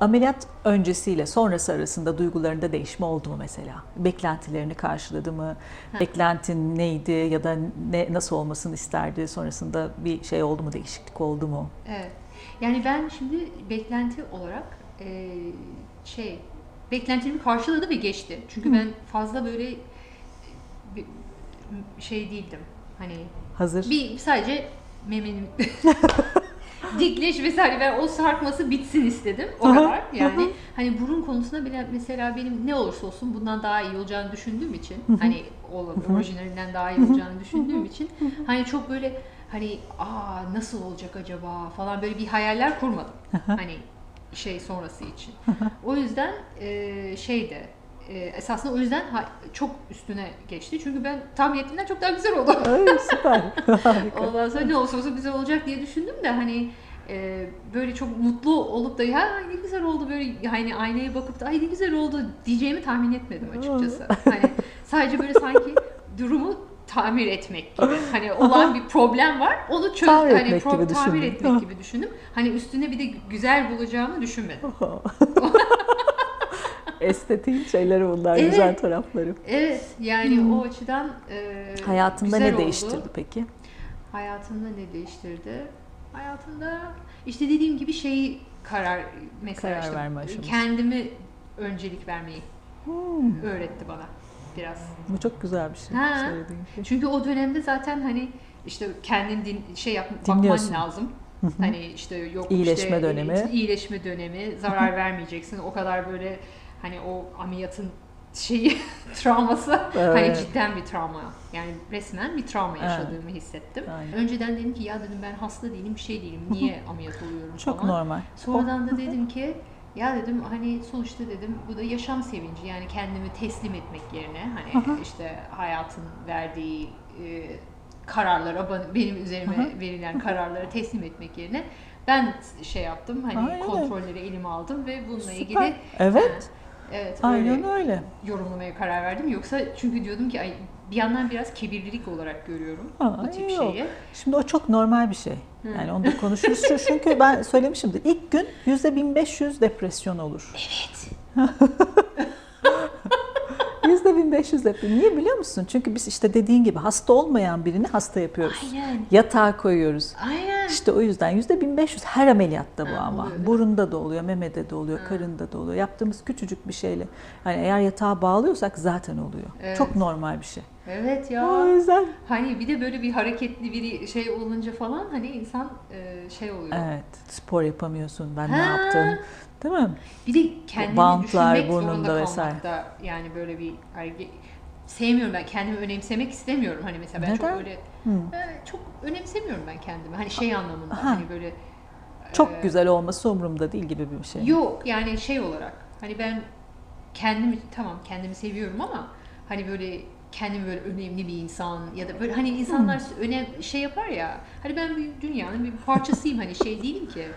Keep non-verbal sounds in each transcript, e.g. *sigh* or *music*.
Ameliyat öncesiyle sonrası arasında duygularında değişme oldu mu mesela? Beklentilerini karşıladı mı? Beklentin neydi ya da ne nasıl olmasını isterdi? Sonrasında bir şey oldu mu? Değişiklik oldu mu? Evet. Yani ben şimdi beklenti olarak e, şey beklentimi karşıladı ve geçti. Çünkü ben fazla böyle şey değildim. Hani Hazır. bir sadece memenin *laughs* dikleş vesaire ben o sarkması bitsin istedim. O kadar. Yani hani burun konusunda bile mesela benim ne olursa olsun bundan daha iyi olacağını düşündüğüm için hani orijinalinden daha iyi olacağını düşündüğüm için hani çok böyle hani aa nasıl olacak acaba falan böyle bir hayaller kurmadım. hani şey sonrası için. O yüzden e, şeyde e, esasında o yüzden çok üstüne geçti. Çünkü ben tahmin ettiğimden çok daha güzel oldu. Ay, süper. *laughs* Ondan sonra ne olursa olsun güzel olacak diye düşündüm de hani e, böyle çok mutlu olup da ya ne güzel oldu böyle hani aynaya bakıp da ay ne güzel oldu diyeceğimi tahmin etmedim açıkçası. hani sadece böyle sanki durumu tamir etmek gibi. Hani olan bir problem var. Onu çöz Tamir hani etmek gibi tamir düşündün. etmek gibi düşündüm. Hani üstüne bir de güzel bulacağımı düşünmedim. *laughs* Estetiğin şeyleri bunlar, Evet. güzel tarafları. Evet yani o açıdan e, Hayatında ne oldu. değiştirdi peki? Hayatımda ne değiştirdi? Hayatımda işte dediğim gibi şeyi karar mesela Karar işte verme aşaması. kendimi öncelik vermeyi Hmm, öğretti bana biraz. bu çok güzel bir şey Ha. şey. Çünkü o dönemde zaten hani işte kendin din, şey yap, bakman lazım. Hani işte yok İyileşme işte, dönemi. iyileşme dönemi, zarar *laughs* vermeyeceksin. O kadar böyle hani o ameliyatın şeyi *laughs* travması hani Evet. cidden bir travma. Yani resmen bir travma Evet. yaşadığımı hissettim. Aynen. Önceden dedim ki ya dedim ben hasta değilim, bir şey değilim. Niye *laughs* ameliyat oluyorum Çok falan. normal. Sonradan da dedim *laughs* ki ya dedim hani sonuçta dedim bu da yaşam sevinci yani kendimi teslim etmek yerine hani işte hayatın verdiği e, kararlara benim üzerime verilen kararlara teslim etmek yerine ben şey yaptım hani Aynen. kontrolleri elime aldım ve bununla Süper. ilgili Evet. Evet Aynen öyle öyle. yorumlamaya karar verdim yoksa çünkü diyordum ki ay bir yandan biraz kibirlilik olarak görüyorum Aa, bu tip yok. şeyi. Şimdi o çok normal bir şey. Yani onu da konuşuruz. Şu- Çünkü ben söylemişimdir. İlk gün yüzde 1500 depresyon olur. Evet. *laughs* Yüzde 1500 depresyon. Niye biliyor musun? Çünkü biz işte dediğin gibi hasta olmayan birini hasta yapıyoruz. Aynen. Yatağa koyuyoruz. Aynen. İşte o yüzden yüzde 1500 her ameliyatta bu Ha, ama. oluyor? Burunda da oluyor, memede de oluyor, Ha. karında da oluyor. Yaptığımız küçücük bir şeyle. Hani eğer yatağa bağlıyorsak zaten oluyor. Evet. Çok normal bir şey. Evet O ya. yüzden Hani bir de böyle bir hareketli bir şey olunca falan hani insan şey oluyor. evet spor yapamıyorsun. Ben ne Ha. yaptım? Değil mi? Bir de kendini Bantlar düşünmek burnunda zorunda vesaire. kalmak da yani böyle bir hareket sevmiyorum ben kendimi önemsemek istemiyorum hani mesela ben Neden? çok öyle e, çok önemsemiyorum ben kendimi hani şey anlamında Ha. hani böyle Çok e, güzel olması umurumda değil gibi bir şey. yok yani şey olarak hani ben kendimi tamam kendimi seviyorum ama hani böyle kendimi böyle önemli bir insan ya da böyle hani insanlar önem şey yapar ya hani ben bir dünyanın bir parçasıyım hani şey değilim ki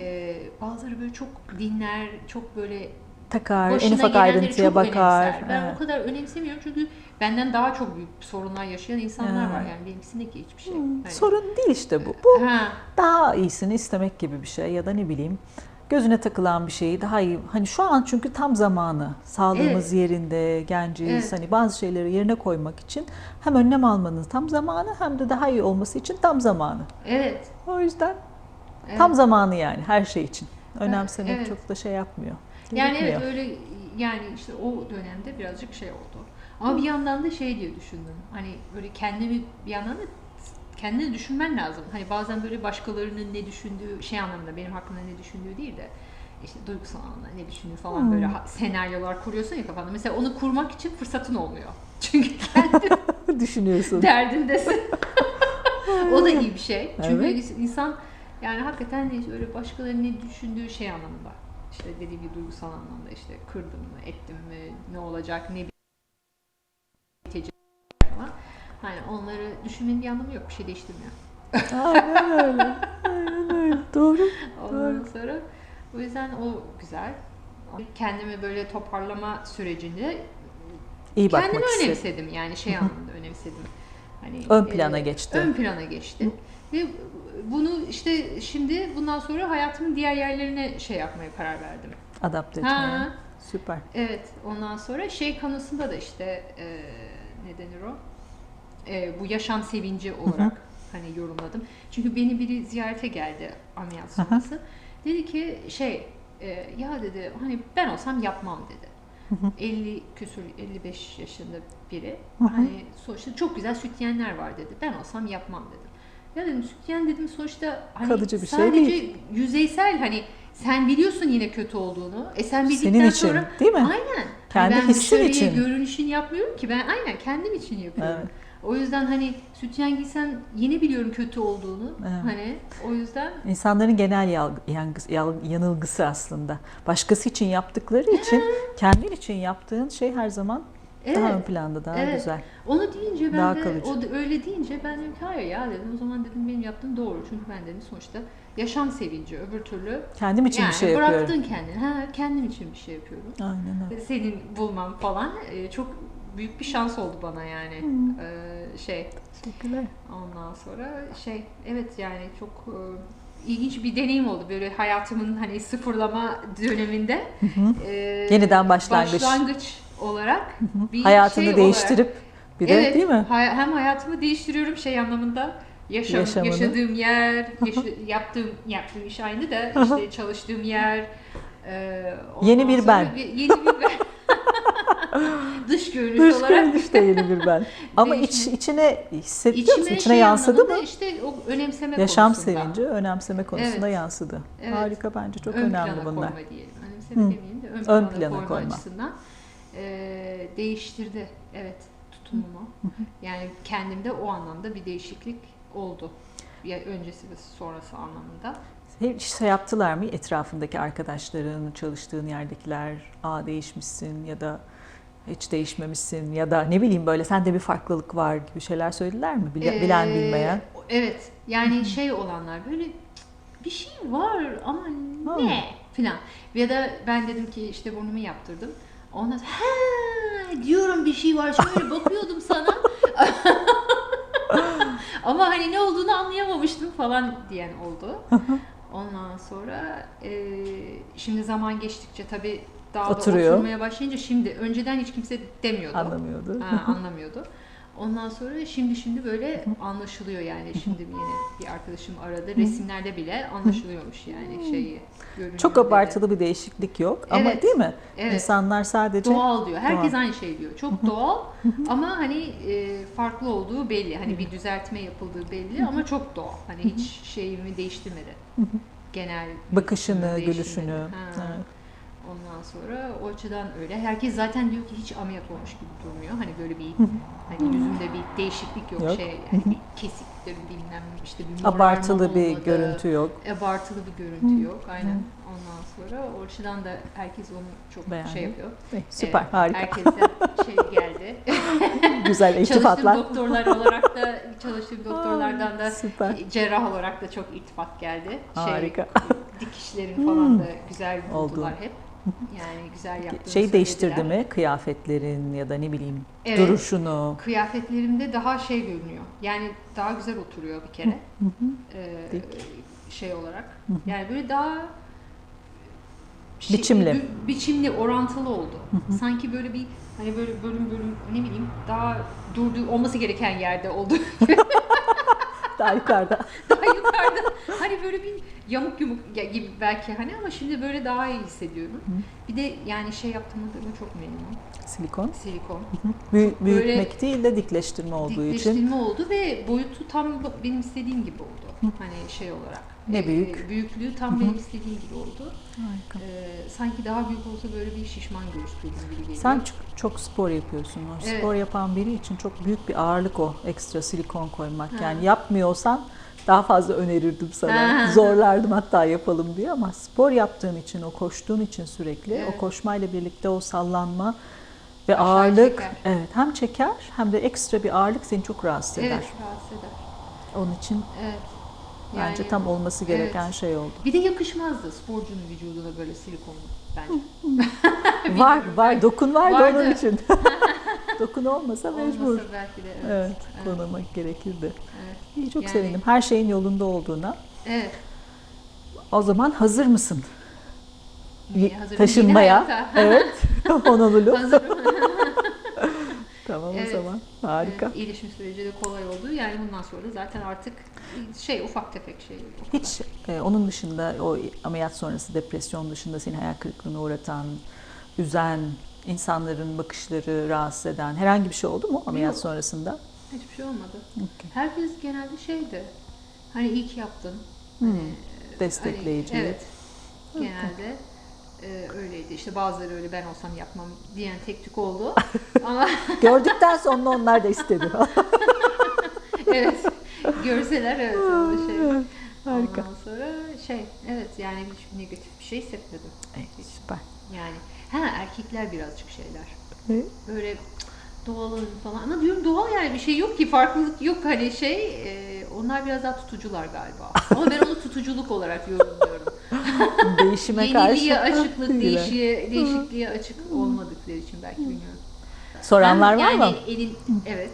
Ee, bazıları böyle çok dinler çok böyle Takar, en ufak ayrıntıya bakar. önemser. Ben Evet. o kadar önemsemiyorum çünkü benden daha çok büyük sorunlar yaşayan insanlar Evet. var yani benimkisindeki hiçbir şey. Hmm, Sorun değil işte bu. Bu Ha, daha iyisini istemek gibi bir şey ya da ne bileyim gözüne takılan bir şeyi daha iyi. Hani şu an çünkü tam zamanı. Sağlığımız yerinde, genciz. Evet. Hani bazı şeyleri yerine koymak için hem önlem almanın tam zamanı hem de daha iyi olması için tam zamanı. evet. O yüzden evet. tam zamanı yani her şey için. Önemsemek evet. çok da şey yapmıyor. Yani evet öyle yani işte o dönemde birazcık şey oldu. Ama bir yandan da şey diye düşündüm. Hani böyle kendimi bir yandan da kendini düşünmen lazım. Hani bazen böyle başkalarının ne düşündüğü şey anlamında benim hakkımda ne düşündüğü değil de işte duygusal anlamda ne düşündüğü falan Hmm. böyle senaryolar kuruyorsun ya kafanda. Mesela onu kurmak için fırsatın olmuyor. *laughs* Çünkü kendi *laughs* Düşünüyorsun. derdindesin. *laughs* o da iyi bir şey. Çünkü Evet. insan yani hakikaten de öyle başkalarının ne düşündüğü şey anlamında. İşte dediğim gibi duygusal anlamda işte kırdım mı, ettim mi, ne olacak, ne bitecek falan. Hani onları düşünmenin bir anlamı yok. Bir şey değiştirmiyor. Aynen öyle. *laughs* Aynen öyle. Doğru. Ondan sonra o yüzden o güzel. Kendimi böyle toparlama sürecinde İyi kendimi önemsedim yani şey anlamda önemsedim. Hani Ön plana e, geçti. Ön plana geçti. Ve bunu işte şimdi bundan sonra hayatımın diğer yerlerine şey yapmaya karar verdim. Adapte etmeye. Ha. Süper. Evet, ondan sonra şey konusunda da işte e, ne denir o? E, bu yaşam sevinci olarak hani yorumladım. Çünkü beni biri ziyarete geldi ameliyat sonrası. Dedi ki şey e, ya dedi hani ben olsam yapmam dedi. 50 küsur 55 yaşında biri. Hani sonuçta çok güzel sütyenler var dedi. Ben olsam yapmam dedim. Ya dedim sütyen dedim sonuçta hani Kalıcı bir şey sadece değil. yüzeysel hani sen biliyorsun yine kötü olduğunu. E sen bildikten Senin için sonra değil mi? Aynen. Kendi ben hissin için. görünüşün yapmıyorum ki. Ben aynen kendim için yapıyorum. Evet. O yüzden hani sütyen giysen yine biliyorum kötü olduğunu. Evet. Hani o yüzden İnsanların genel yalgı- yangısı- yal- yanılgısı aslında. Başkası için yaptıkları için kendin için yaptığın şey her zaman daha Evet. ön planda, daha Evet. güzel. onu deyince ben Daha de kalıcı. o da öyle deyince ben dedim ki hayır ya dedim o zaman dedim benim yaptığım doğru. Çünkü ben dedim sonuçta yaşam sevinci öbür türlü Kendim için yani bir şey yapıyorum. bıraktın kendini. Ha kendim için bir şey yapıyorum. Aynen öyle. Senin bulmam falan e, çok büyük bir şans oldu bana yani. Hmm. E, şey Teşekkürler. Ondan sonra şey evet yani çok e, ilginç bir deneyim oldu böyle hayatımın hani sıfırlama döneminde. e, Yeniden başlangıç. Başlangıç olarak bir Hayatını şey değiştirip bir de evet, değil mi? hay- hem hayatımı değiştiriyorum şey anlamında yaşam, Yaşamını. yaşadığım yer, yaşa- yaptığım yaptığım iş aynı da işte çalıştığım yer. e, ondan Yeni bir ben. bir- Yeni bir ben. *laughs* Dış görünüş Dış olarak görünüş de yeni bir ben. *laughs* Ama iç, içine musun? İçime İçine şey yansıdı mı? işte o önemseme Yaşam konusunda. sevinci, önemseme konusunda Evet. yansıdı. Evet. Harika bence çok ön önemli plana bunlar. koyma diyelim. Önemseme Hı. demeyeyim de ön plana, koyma, açısından e, değiştirdi. Evet tutumumu. Yani kendimde o anlamda bir değişiklik oldu. Ya öncesi ve sonrası anlamında. Hiç şey yaptılar mı etrafındaki arkadaşların, çalıştığın yerdekiler, aa değişmişsin ya da hiç değişmemişsin ya da ne bileyim böyle sende bir farklılık var gibi şeyler söylediler mi? Bile- Bilen Ee, bilmeyen. Evet. Yani şey olanlar böyle bir şey var ama Ha. ne filan. Ya da ben dedim ki işte burnumu yaptırdım. Ondan sonra ha diyorum bir şey var. Şöyle *laughs* bakıyordum sana. *laughs* ama hani ne olduğunu anlayamamıştım falan diyen oldu. Ondan sonra e, şimdi zaman geçtikçe tabii daha Oturuyor. oturmaya başlayınca şimdi önceden hiç kimse demiyordu. Anlamıyordu. Ha, anlamıyordu. Ondan sonra şimdi şimdi böyle anlaşılıyor yani. Şimdi yine bir arkadaşım aradı. Resimlerde bile anlaşılıyormuş yani şeyi. Çok abartılı bir değişiklik yok ama Evet. değil mi? Evet. İnsanlar sadece Doğal diyor. Herkes Doğal. aynı şey diyor. Çok doğal ama hani e, farklı olduğu belli. Hani bir düzeltme yapıldığı belli ama çok doğal. Hani hiç şeyimi değiştirmedi. Genel bakışını, değiştirmedi. gülüşünü. Ha. Evet. Ondan sonra o açıdan öyle. Herkes zaten diyor ki hiç ameliyat olmuş gibi durmuyor. Hani böyle bir hani yüzünde bir değişiklik yok. Yok. Şey yani bir kesiktir bilmem işte bir Abartılı bir olmadı, görüntü yok. Abartılı bir görüntü yok. Aynen. Ondan sonra o açıdan da herkes onu çok Beğendi. şey yapıyor. Eh, Süper, Evet, harika. Herkesten şey geldi. Güzel çalıştığım iltifatlar. doktorlar olarak da çalıştığım doktorlardan da Süper. cerrah olarak da çok iltifat geldi. Harika. Şey, dikişlerin falan da güzel Oldu. buldular hep. *laughs* Yani güzel yaptığını Şey değiştirdi mi? Kıyafetlerin ya da ne bileyim Evet. duruşunu. Kıyafetlerimde daha şey görünüyor. Yani daha güzel oturuyor bir kere. Ee, şey olarak. Yani böyle daha şey- Biçimli. bi- biçimli, orantılı oldu. Sanki böyle bir hani böyle bölüm bölüm ne bileyim daha durduğu olması gereken yerde oldu. *laughs* Daha yukarıda. daha *laughs* hani böyle bir yamuk yumuk gibi belki hani ama şimdi böyle daha iyi hissediyorum. Bir de yani şey yaptığımda çok memnunum. Silikon. Silikon. Büyü- Böyle büyütmek değil de dikleştirme olduğu için. Dikleştirme oldu ve boyutu tam benim istediğim gibi oldu. Hani şey olarak. Ne Ee, büyük? büyüklüğü tam benim istediğim gibi oldu. Harika. Ee, sanki daha büyük olsa böyle bir şişman göğüslüydüm gibi geliyor. Sen çok, çok spor yapıyorsun. O Evet. spor yapan biri için çok büyük bir ağırlık o ekstra silikon koymak. Ha. Yani yapmıyorsan daha fazla önerirdim sana. Zorlardım hatta yapalım diye ama spor yaptığın için, o koştuğun için sürekli Evet. o koşmayla birlikte o sallanma ve Aşağı ağırlık çeker. evet hem çeker hem de ekstra bir ağırlık seni çok rahatsız eder. Evet, rahatsız eder. Onun için Evet. bence Yani- tam olması gereken evet. şey oldu. Bir de yakışmazdı sporcunun vücuduna böyle silikonlu bence. *laughs* var var dokun var da onun için. *laughs* Dokun olmasa mecbur. Olmasa belki de evet. Evet, Evet. kullanmak gerekirdi. Evet. İyi çok Yani- sevindim. Her şeyin yolunda olduğuna. Evet. O zaman hazır mısın? Neye hazırım? Taşınmaya. Evet. *laughs* Honolulu. Hazırım. *laughs* Tamam Evet. o zaman. Harika. Evet, iyileşme süreci de kolay oldu. Yani bundan sonra da zaten artık şey ufak tefek şey. Hiç e, onun dışında o ameliyat sonrası depresyon dışında seni hayal kırıklığına uğratan, üzen, insanların bakışları rahatsız eden herhangi bir şey oldu mu ameliyat Yok. sonrasında? Hiçbir şey olmadı. Okey. Herkes genelde şeydi. Hani iyi ki yaptın. Hmm, Hani, destekleyici. Hani, evet. Genelde e, öyleydi. İşte bazıları öyle ben olsam yapmam diyen tek tük oldu. *laughs* Ama Gördükten sonra *laughs* onlar da istedi. *laughs* evet. Görseler evet öyle şey. Harika. Ondan sonra şey evet yani hiç negatif bir şey hissetmedim. Evet, süper. Yani ha erkekler birazcık şeyler. Evet. Böyle doğalın falan. Ama diyorum doğal yani bir şey yok ki farklılık yok hani şey e, onlar biraz daha tutucular galiba. Ama ben onu tutuculuk olarak yorumluyorum. *laughs* Değişime karşı. Yeniliğe açıklık, değişiğe, değişikliğe açık olmadıkları için belki bilmiyorum. Soranlar Hem var yani mı? elin evet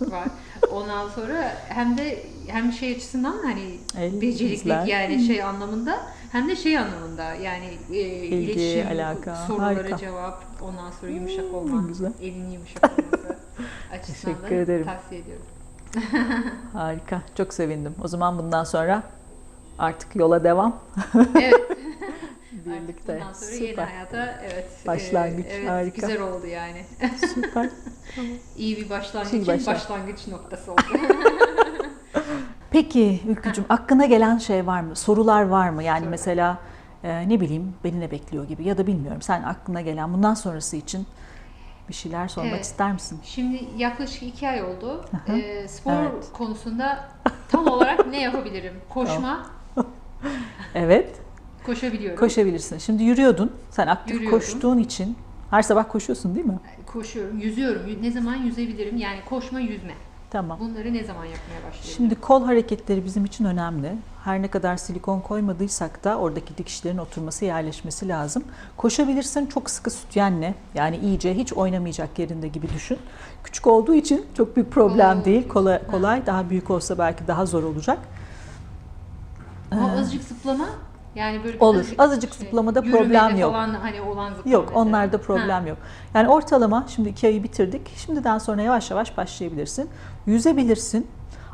var. Ondan sonra hem de hem şey açısından hani El, beceriklik izler. yani şey anlamında hem de şey anlamında yani e, iletişim alaka. sorulara Harika. cevap ondan sonra yumuşak Hmm, olmak, güzel. elin yumuşak olması *laughs* açısından Teşekkür da ederim. tavsiye ediyorum. *laughs* Harika. Çok sevindim. O zaman bundan sonra artık yola devam. Evet. *laughs* Birlikte. Artık bundan sonra yeni Süper. hayata evet. e, Başlangıç, evet, harika. Güzel oldu yani. Süper. İyi bir başlangıç, İyi için başlangıç. başlangıç noktası oldu. Peki Ülkücüm aklına gelen şey var mı? Sorular var mı? Yani Söyle. mesela e, ne bileyim beni ne bekliyor gibi ya da bilmiyorum. Sen aklına gelen bundan sonrası için bir şeyler sormak Evet. ister misin? Şimdi yaklaşık iki ay oldu. Hı hı. Ee, spor Evet. konusunda tam olarak ne yapabilirim? *laughs* Koşma, *laughs* Evet. koşabiliyorum. Koşabilirsin. Şimdi yürüyordun. Sen aktif Yürüyorum. koştuğun için her sabah koşuyorsun değil mi? Koşuyorum, yüzüyorum. Yü- Ne zaman yüzebilirim? Yani koşma, yüzme. Tamam. Bunları ne zaman yapmaya başlayabilirim? Şimdi kol hareketleri bizim için önemli. Her ne kadar silikon koymadıysak da oradaki dikişlerin oturması, yerleşmesi lazım. Koşabilirsin çok sıkı sütyenle. Yani iyice hiç oynamayacak yerinde gibi düşün. Küçük olduğu için çok bir problem Oo. değil. Kolay, kolay. Daha büyük olsa belki daha zor olacak. Ama Ee, azıcık zıplama yani böyle Olur. Azıcık şey, zıplamada problem yok. Falan hani olan Yok onlarda problem yok. Yani ortalama şimdi iki ayı bitirdik. Şimdiden sonra yavaş yavaş başlayabilirsin. Yüzebilirsin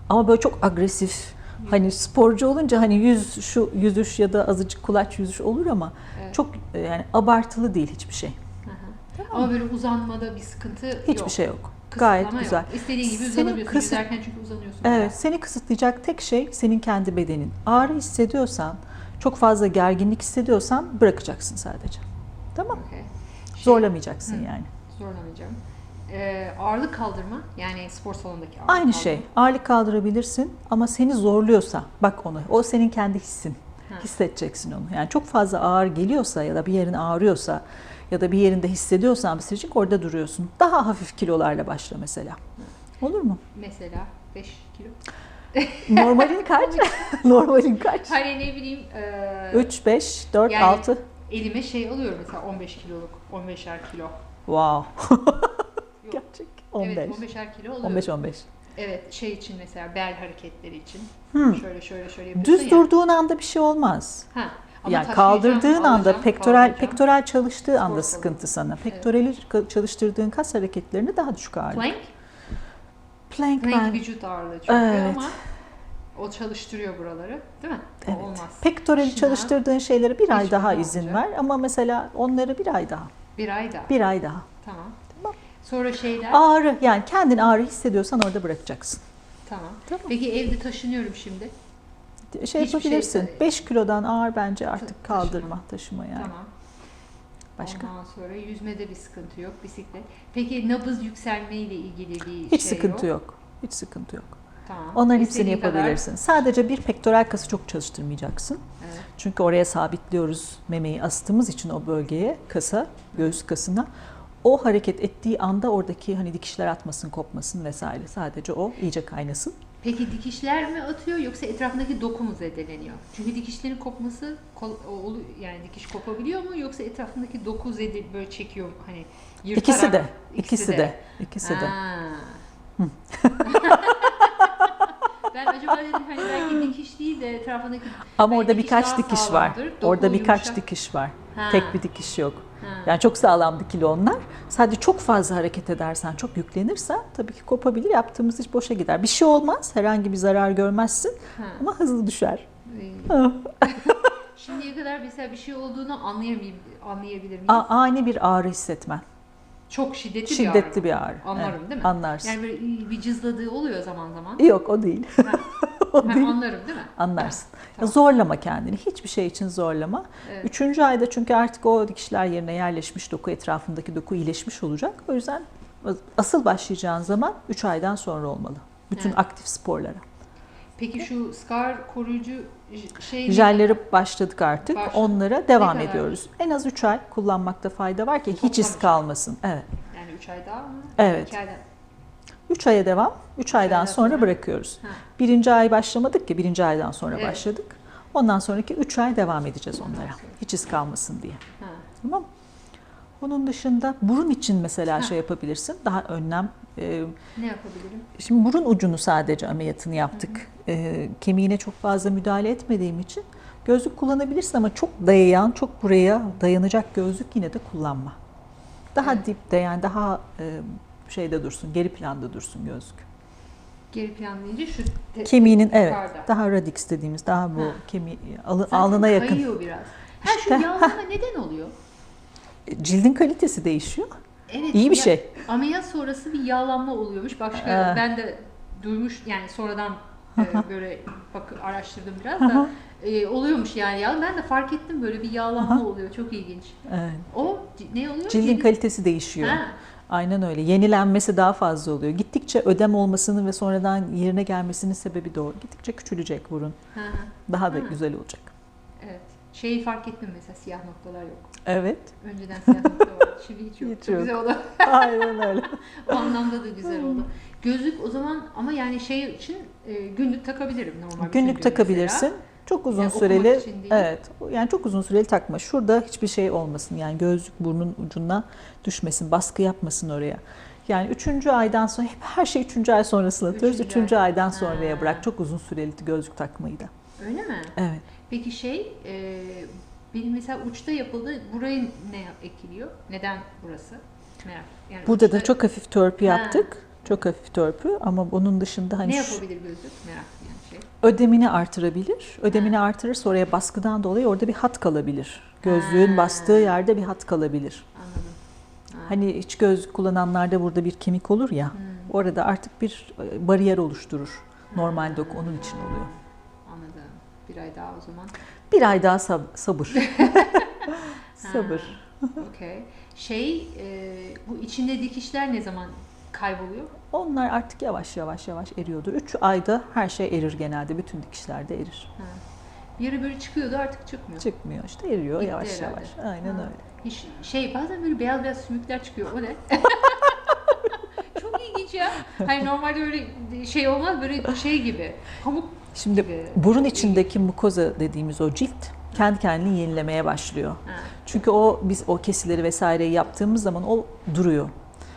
ama böyle çok agresif. Hani sporcu olunca hani yüz şu yüzüş ya da azıcık kulaç yüzüş olur ama Evet. çok yani abartılı değil hiçbir şey. Hı. Ama böyle uzanmada bir sıkıntı Hiçbir yok. şey yok. Kısıtlama Gayet yok. güzel. İstediğin gibi uzanabiliyorsun. kısıt- Yüzerken çünkü uzanıyorsun. Evet, seni kısıtlayacak tek şey senin kendi bedenin. Ağrı hissediyorsan, çok fazla gerginlik hissediyorsan bırakacaksın sadece. Tamam? Okey. Şey, Zorlamayacaksın Hı. yani. Zorlamayacağım. Ee, ağırlık kaldırma yani spor salonundaki ağırlık Aynı kaldırma. şey. Ağırlık kaldırabilirsin ama seni zorluyorsa bak onu. O senin kendi hissin. Ha. Hissedeceksin onu. Yani çok fazla ağır geliyorsa ya da bir yerin ağrıyorsa ya da bir yerinde hissediyorsan bir sıcak orada duruyorsun. Daha hafif kilolarla başla mesela. Olur mu? Mesela 5 kilo. *laughs* Normalin kaç? *laughs* Normalin kaç? Hani ne bileyim e, 3, 5, 4, Yani- 6. elime şey alıyorum mesela 15 kiloluk 15'er kilo. Wow. *laughs* Yok. Gerçek. 15. Evet 15'er kilo alıyorum. 15 15. Evet şey için mesela bel hareketleri için. Hmm. Şöyle şöyle şöyle yapıyorsun Düz ya. durduğun anda bir şey olmaz. Ha. Ama Yani kaldırdığın anda alacağım, pektoral kaldıracağım. pektoral çalıştığı anda salonu. sıkıntı sana. Pektorali ka- çalıştırdığın kas hareketlerini daha düşük ağırlık. Plank. Plank, Plank ben- vücut ağırlığı çünkü Evet. ama o çalıştırıyor buraları değil mi? O Evet. olmaz. Pektorali Şınav. çalıştırdığın şeylere bir ay daha olmayacak. izin ver ama mesela onları bir ay daha. Bir ay daha. Bir ay daha. Tamam. Tamam. Sonra şeyler. Ağrı yani kendin ağrı hissediyorsan orada bırakacaksın. Tamam. Tamam. Peki evde taşınıyorum şimdi. Şey Hiçbir yapabilirsin. şey- 5 kilodan ağır bence artık taşıma. kaldırma, taşıma yani. Tamam. Başka. Ondan sonra yüzmede bir sıkıntı yok. Bisiklet. Peki nabız yükselme ile ilgili bir Hiç şey sıkıntı yok. yok. Hiç sıkıntı yok. Tamam. Onların hepsini İstediğin kadar- yapabilirsin. Sadece bir pektoral kası çok çalıştırmayacaksın. Evet. Çünkü oraya sabitliyoruz memeyi astığımız için o bölgeye, kasa, göğüs kasına. O hareket ettiği anda oradaki hani dikişler atmasın, kopmasın vesaire. Sadece o iyice kaynasın. Peki dikişler mi atıyor yoksa etrafındaki doku mu zedeleniyor? Çünkü dikişlerin kopması yani dikiş kopabiliyor mu yoksa etrafındaki doku zede böyle çekiyor hani yırtarak? İkisi de, ikisi de, ikisi de. *laughs* Ben acaba dedim hani belki dikiş değil de etrafındaki Ama orada dikiş birkaç dikiş var. doku Orada birkaç yumuşak. dikiş var. Ha. Tek bir dikiş yok. Yani çok sağlam dikili onlar. Sadece çok fazla hareket edersen, çok yüklenirsen tabii ki kopabilir. Yaptığımız iş boşa gider. Bir şey olmaz. Herhangi bir zarar görmezsin Ha. ama hızlı düşer. Ee, Şimdiye kadar mesela bir şey olduğunu anlayabilir miyim? A- ani bir ağrı hissetmen. Çok şiddetli, bir Şiddetli ağrı. bir ağrı. Anlarım Evet, değil mi? Anlarsın. Yani böyle bir cızladığı oluyor zaman zaman. Yok o değil. Ha, *laughs* o ha, değil. anlarım değil mi? Anlarsın. Tamam. Zorlama kendini. Hiçbir şey için zorlama. Evet. Üçüncü ayda çünkü artık o dikişler yerine yerleşmiş doku, etrafındaki doku iyileşmiş olacak. O yüzden asıl başlayacağın zaman 3 aydan sonra olmalı. Bütün Evet. aktif sporlara. Peki şu scar koruyucu şey? Jelleri başladık artık. Başladık. Onlara devam kadar? ediyoruz. En az 3 ay kullanmakta fayda var ki hiç Toplam iz üç. kalmasın. Evet. Yani 3 ay daha mı? Evet. 2 aydan. 3 aya devam. 3 aydan sonra. bırakıyoruz. Ha. Birinci ay başlamadık ki. Birinci aydan sonra Evet. başladık. Ondan sonraki 3 ay devam edeceğiz onlara. Hiç iz kalmasın diye. Ha. Tamam mı? Onun dışında burun için mesela Ha. şey yapabilirsin. Daha önlem. e, Ne yapabilirim? şimdi burun ucunu sadece ameliyatını yaptık. E, kemiğine çok fazla müdahale etmediğim için gözlük kullanabilirsin ama çok dayayan, çok buraya dayanacak gözlük yine de kullanma. Daha Evet. dipte yani daha e, şeyde dursun, geri planda dursun gözlük. Geri planlayınca şu te- Kemiğinin evet yukarıda. daha radix dediğimiz daha bu Ha. kemiği Zaten alnına yakın. Kayıyor biraz. Ha şu İşte, yağlama neden oluyor? Cildin kalitesi değişiyor. Evet. İyi bir ya- şey. Ameliyat sonrası bir yağlanma oluyormuş. Başka Ee. ben de duymuş yani sonradan e, böyle bak araştırdım biraz da e, oluyormuş yani yağ. Ben de fark ettim böyle bir yağlanma oluyor. Çok ilginç. Evet. O ne oluyor? Cildin Cilt- kalitesi değişiyor. Ha, Aynen öyle. Yenilenmesi daha fazla oluyor. Gittikçe ödem olmasının ve sonradan yerine gelmesinin sebebi de o. Gittikçe küçülecek burun. ha, Daha da Ha. güzel olacak. Şeyi fark ettim mesela siyah noktalar yok. Evet. Önceden siyah nokta vardı. *laughs* Şimdi hiç yok. Hiç Çok yok. güzel oldu. *laughs* Aynen öyle. *laughs* O anlamda da güzel oldu. Gözlük o zaman ama yani şey için e, günlük takabilirim normal. Günlük gün takabilirsin. mesela. Çok uzun Yani süreli. Evet. Yani çok uzun süreli takma. Şurada hiçbir şey olmasın. Yani gözlük burnun ucuna düşmesin. Baskı yapmasın oraya. Yani üçüncü aydan sonra hep her şey üçüncü ay sonrasına atıyoruz. Üçüncü Üçüncü ay. aydan Ha. sonraya bırak. Çok uzun süreli gözlük takmayı da. Öyle mi? Evet. Peki şey e, benim mesela uçta yapıldı. Burayı ne etkiliyor? Neden burası? Merak. Yani Burada da uçta çok hafif törpü Ha. yaptık. Çok hafif törpü ama bunun dışında hani ne yapabilir gözlük? Merak yani şey. ödemini artırabilir. Ödemini artırırsa oraya baskıdan dolayı orada bir hat kalabilir. Gözlüğün Ha. bastığı yerde bir hat kalabilir. Anladım. Ha. Hani hiç gözlük kullananlarda burada bir kemik olur ya. Hmm, Orada artık bir e, bariyer oluşturur. Normal doku onun için oluyor. Bir ay daha o zaman. Bir ay daha sab- sabır. *laughs* *laughs* sabır. Okey. Şey e, bu içinde dikişler ne zaman kayboluyor? Onlar artık yavaş yavaş yavaş eriyordur. 3 ayda her şey erir genelde. Bütün dikişlerde erir. Ha. Bir ara böyle çıkıyordu artık çıkmıyor. Çıkmıyor işte eriyor Gitti yavaş herhalde. yavaş. Aynen Ha. öyle. Hiç, şey bazen böyle beyaz beyaz sümükler çıkıyor. O ne? *laughs* Çok ilginç ya. Hani normalde öyle şey olmaz böyle şey gibi. Pamuk Şimdi gibi. burun içindeki mukoza dediğimiz o cilt kendi kendini yenilemeye başlıyor. Ha, Çünkü o biz o kesileri vesaireyi yaptığımız zaman o duruyor.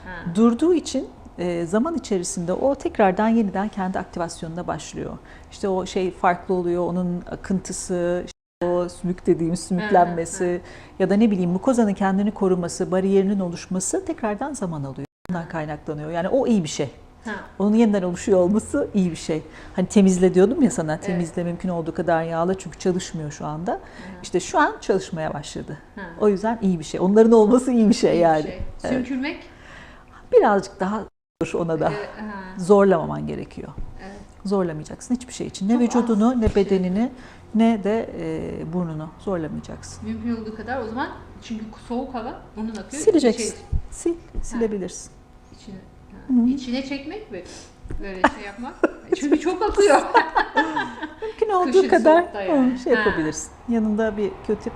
ha. Durduğu için e, zaman içerisinde o tekrardan yeniden kendi aktivasyonuna başlıyor. İşte o şey farklı oluyor, onun akıntısı, işte o sümük dediğimiz sümüklenmesi ya da ne bileyim mukozanın kendini koruması, bariyerinin oluşması tekrardan zaman alıyor. Bundan kaynaklanıyor. Yani o iyi bir şey. Ha. Onun yeniden oluşuyor olması iyi bir şey. Hani temizle diyordum ya sana, temizle mümkün olduğu kadar yağla çünkü çalışmıyor şu anda. İşte şu an çalışmaya başladı. Ha. O yüzden iyi bir şey. Onların olması iyi bir şey İyi bir yani. şey. Evet. Sümkürmek. Birazcık daha ona da. e, ha, Zorlamaman gerekiyor. evet. Zorlamayacaksın hiçbir şey için. Ne Çok vücudunu, ne bir şey. bedenini, ne de e, burnunu zorlamayacaksın. Mümkün olduğu kadar o zaman çünkü soğuk hava burnun akıyor. Sileceksin. Şey, Sil, silebilirsin. içine, ha, içine çekmek mi? Böyle şey yapmak. *laughs* Çünkü çok akıyor. *laughs* Mümkün olduğu Kışın kadar yani. hı, şey Ha. yapabilirsin. Yanında bir kötip,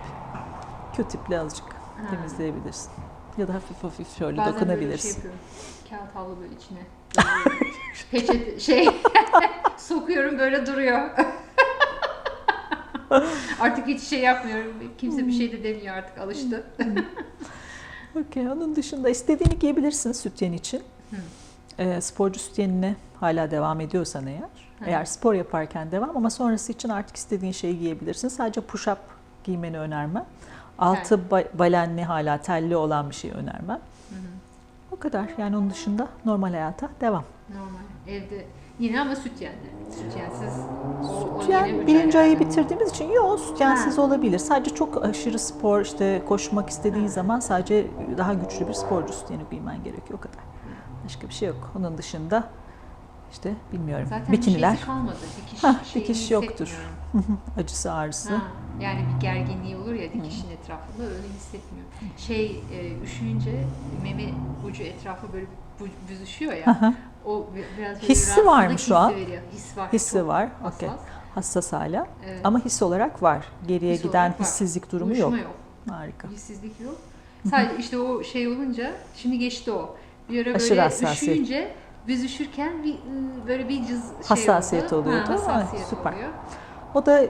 kötiple azıcık Ha. temizleyebilirsin. Ya da hafif hafif şöyle Bazen böyle şey dokunabilirsin. yapıyorum. Kağıt havlu böyle içine Peçete şey *laughs* sokuyorum böyle duruyor. artık hiç şey yapmıyorum. Kimse bir şey de demiyor artık alıştı. Okey. Onun dışında istediğini giyebilirsin sütyen için. Hı. Ee, sporcu sütyenine hala devam ediyorsan eğer. Eğer spor yaparken devam ama sonrası için artık istediğin şeyi giyebilirsin. Sadece push-up giymeni önermem. Altı ba- balenli hala telli olan bir şey önermem. Hı hı. O kadar. Yani onun dışında normal hayata devam. Normal. Evde yine ama o yine Sütyen üç birinci ay ayı bitirdiğimiz için yok sütyensiz olabilir. Sadece çok aşırı spor işte koşmak istediğin zaman sadece daha güçlü bir sporcu sütyeni giymen gerekiyor o kadar. Başka bir şey yok. Onun dışında işte bilmiyorum Zaten bikiniler bir şeysi kalmadı. Dikiş, şeyini dikiş yoktur. *laughs* acısı ağrısı. Ha, yani bir gerginliği olur ya dikişin etrafında öyle hissetmiyor. Şey e, üşüyünce meme ucu etrafı böyle büzüşüyor ya. o bi- biraz Hissi var mı şu an? veriyor. His var. Hissi çok var. hassas. Okey. Hassas hala. Evet. Ama his olarak var. Geriye His giden olarak var. hissizlik durumu yok. Uyuşma yok. Harika. Hissizlik yok. Sadece işte o şey olunca şimdi geçti o. Bir ara Aşırı böyle hassasiyet. üşüyünce büzüşürken bir ıı, böyle bir cız şey Hassasiyet oldu. oluyordu. Ha, Ay, hassasiyet süper. oluyor. O da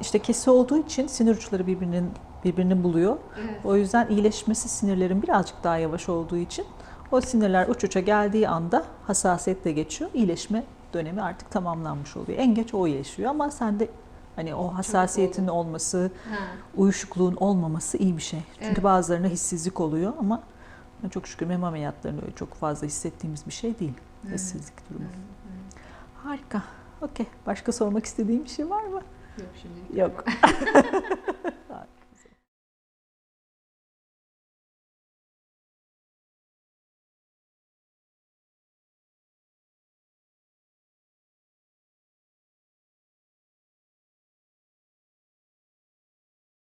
işte kesi olduğu için sinir uçları birbirinin birbirini buluyor. Evet. O yüzden iyileşmesi sinirlerin birazcık daha yavaş olduğu için o sinirler uç uça geldiği anda hassasiyet de geçiyor. İyileşme dönemi artık tamamlanmış oluyor. En geç o iyileşiyor ama sende hani o hassasiyetin olması, Ha. uyuşukluğun olmaması iyi bir şey. Çünkü Evet. bazılarına hissizlik oluyor ama çok şükür meme ameliyatlarında öyle çok fazla hissettiğimiz bir şey değil. Hı. Hissizlik durumu. Harika. Okey. Başka sormak istediğim bir şey var mı? Yok şimdi. Yok. *laughs*